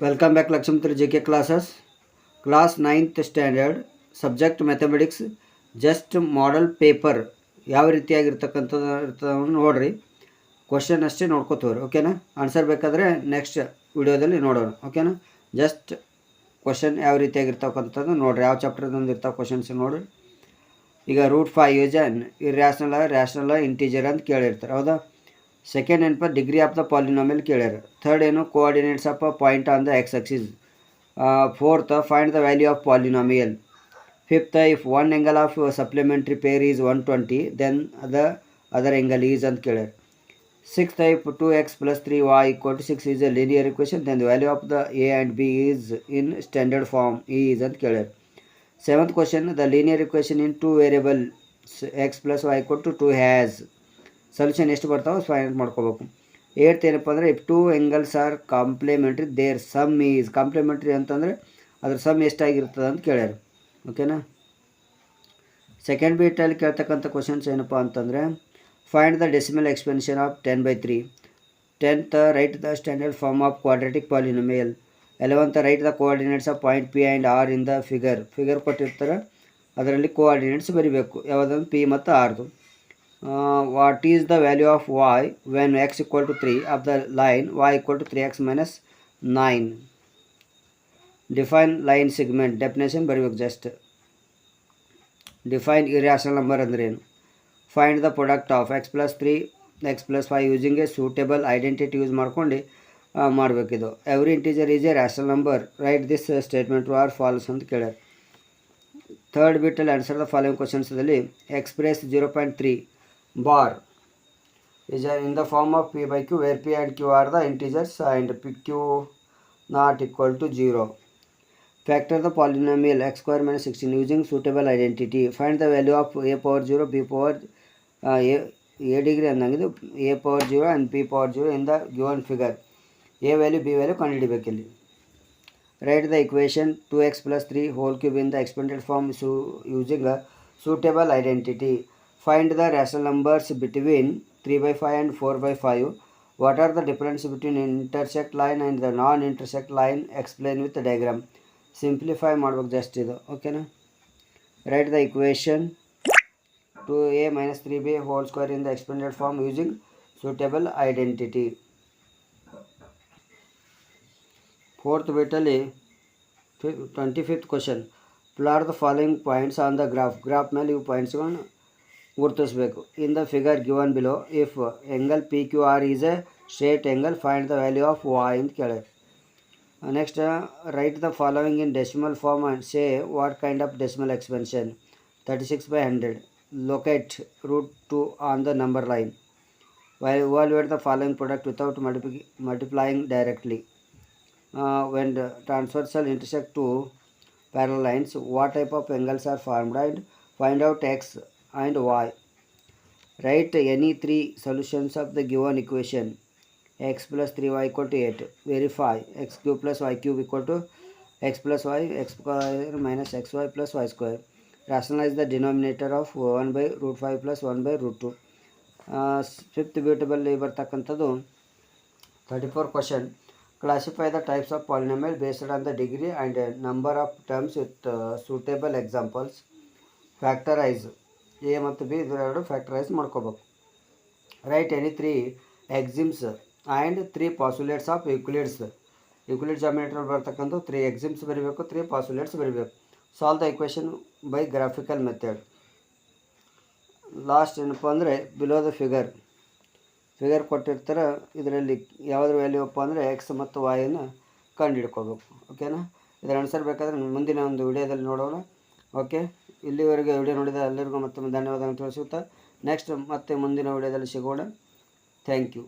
Welcome back Lakshmitra JK classes. Class 9th standard subject mathematics just model paper ಯಾವ ರೀತಿಯಾಗಿರ್ತಕ್ಕಂಥದ್ದು ಇರ್ತದನ್ನು ನೋಡ್ರಿ. Question ಅಷ್ಟೇ ನೋಡ್ಕೋತವ್ರಿ ಓಕೆನಾ ಆನ್ಸರ್ ಬೇಕಾದರೆ ನೆಕ್ಸ್ಟ್ ವಿಡಿಯೋದಲ್ಲಿ ನೋಡೋಣ ಓಕೆನಾ ಜಸ್ಟ್ ಕ್ವಶನ್ ಯಾವ ರೀತಿಯಾಗಿರ್ತಕ್ಕಂಥದ್ದು ನೋಡ್ರಿ, ಯಾವ ಚಾಪ್ಟರ್ದೊಂದು ಇರ್ತಾವ ಕ್ವಶನ್ಸ್ ನೋಡ್ರಿ. ಈಗ ರೂಟ್ ಫೈವ್ ಯೂಜನ್ ಇರ್ಯಾಷನಲ್ ರ್ಯಾಷನಲ್ ಇಂಟೀಜರ್ ಅಂತ ಕೇಳಿರ್ತಾರೆ, ಹೌದಾ? Second input degree of the polynomial killer Third you coordinates of a point on the x-axis. Uh, fourth find the value of polynomial. Fifth if one angle of supplementary pair is 120 then the other angle is unclear. Sixth if 2x plus 3y equal to 6 is a linear equation then the value of the a and b is in standard form e is unclear. Seventh question the linear equation in two variables x plus y equal to 2 has solution ಎಷ್ಟು ಬರ್ತಾವೋ find ಮಾಡ್ಕೋಬೇಕು. Eighth ಏನಪ್ಪ ಅಂದರೆ if two angles are complementary their sum is complementary ಅಂತಂದರೆ ಅದ್ರ some ಎಷ್ಟಾಗಿರ್ತದೆ ಅಂತ ಕೇಳ್ಯಾರ. ಓಕೆನಾ second ಬೀಟಲ್ಲಿ ಕೇಳ್ತಕ್ಕಂಥ questions ಏನಪ್ಪ ಅಂತಂದರೆ find the decimal expansion of ten by three tenth write the standard form of quadratic polynomial eleventh write the coordinates of point P and R in the figure figure ಕೊಟ್ಟಿರ್ತಾರೆ, ಅದರಲ್ಲಿ coordinates ಬರಿಬೇಕು. ಯಾವುದಂದ್ರೆ P ಮತ್ತು ಆರ್ದು what is the value of y when x equal to three of the line y equal to three x minus nine define line segment definition ಬರಿಬೇಕು just define irrational number ಅಂದ್ರೆ ಏನು? Find the product of x plus three x plus five using a suitable identity use ಮಾಡ್ಕೊಂಡು ಮಾಡಬೇಕಿದು. Every integer is a rational number right this statement or false ಅಂತ ಕೇಳ್ಯಾರ. Third ಬಿಟ್ಟಲ್ಲಿ answer the following ಕ್ವಶನ್ಸ್ದಲ್ಲಿ express zero point three bar is in the form of p by q where p and q are the integers and p q not equal to 0 factor the polynomial x square minus 16 using suitable identity find the value of a power 0 b power uh, a a degree ಅಂದಂಗಿದು a power 0 and p power 0 in the given figure a value b value ಕಂಡುಹಿಡಿಬೇಕಿಲ್ಲಿ write the equation 2x plus 3 whole cube in the expanded form so using a suitable identity find the rational numbers between 3 by 5 and 4 by 5 what are the difference between intersect line and the non intersect line explain with the diagram simplify ಮಾಡ್ಬೇಕು just ಇದು ಓಕೆನಾ write the equation two a minus three b whole square in the expanded form using suitable identity fourth ಬಿಟ್ಟಲ್ಲಿ twenty fifth question plot the following points on the graph graph ಮೇಲೆ ಇವು ಪಾಯಿಂಟ್ಸ್ಗಳನ್ನ ಗುರುತಿಸಬೇಕು in the figure given below if angle P Q R is a straight angle find the value of y ಅಂತ ಕೇಳಿ next write the following in decimal form and say what kind of decimal expansion thirty six by hundred locate root two on the number line why evaluate the following product without multipli multiplying directly uh, when the transversal intersect two parallel lines what type of angles are formed and find out x and y write any three solutions of the given equation x plus 3y equal to 8 verify x cube plus y cube equal to x plus y x square minus xy plus y square rationalize the denominator of 1 by root 5 plus 1 by root 2 fifth ಬ್ಯೂಟಬಲ್ಲಿ ಬರ್ತಕ್ಕಂಥದ್ದು thirty four question classify the types of polynomial based on the degree and number of terms with suitable examples factorise a ಮತ್ತು B ಇದೆರಡು factorise ಮಾಡ್ಕೋಬೇಕು. Write any three axioms and three postulates of Euclid's Euclid ಜಾಮಿನೇಟ್ರಲ್ಲಿ ಬರ್ತಕ್ಕಂಥ three axioms ಬರೀಬೇಕು three postulates ಬರೀಬೇಕು. Solve the equation by graphical method last ಏನಪ್ಪ ಅಂದರೆ below the figure figure ಕೊಟ್ಟಿರ್ತಾರೆ, ಇದರಲ್ಲಿ ಯಾವುದ್ರ ವ್ಯಾಲ್ಯೂ ಅಪ್ಪ ಅಂದರೆ ಎಕ್ಸ್ ಮತ್ತು ವಾಯನ್ನು ಕಂಡು ಹಿಡ್ಕೋಬೇಕು. ಓಕೆನಾ ಇದರ ಆನ್ಸರ್ ಬೇಕಾದರೆ ಮುಂದಿನ ಒಂದು ವಿಡಿಯೋದಲ್ಲಿ ನೋಡೋಣ. ಓಕೆ ಇಲ್ಲಿವರೆಗೆ ವಿಡಿಯೋ ನೋಡಿದ ಎಲ್ಲರಿಗೂ ಮತ್ತೊಮ್ಮೆ ಧನ್ಯವಾದಗಳನ್ನು ತಿಳಿಸುತ್ತಾ ನೆಕ್ಸ್ಟ್ ಮತ್ತೆ ಮುಂದಿನ ವಿಡಿಯೋದಲ್ಲಿ ಸಿಗೋಣ. Thank you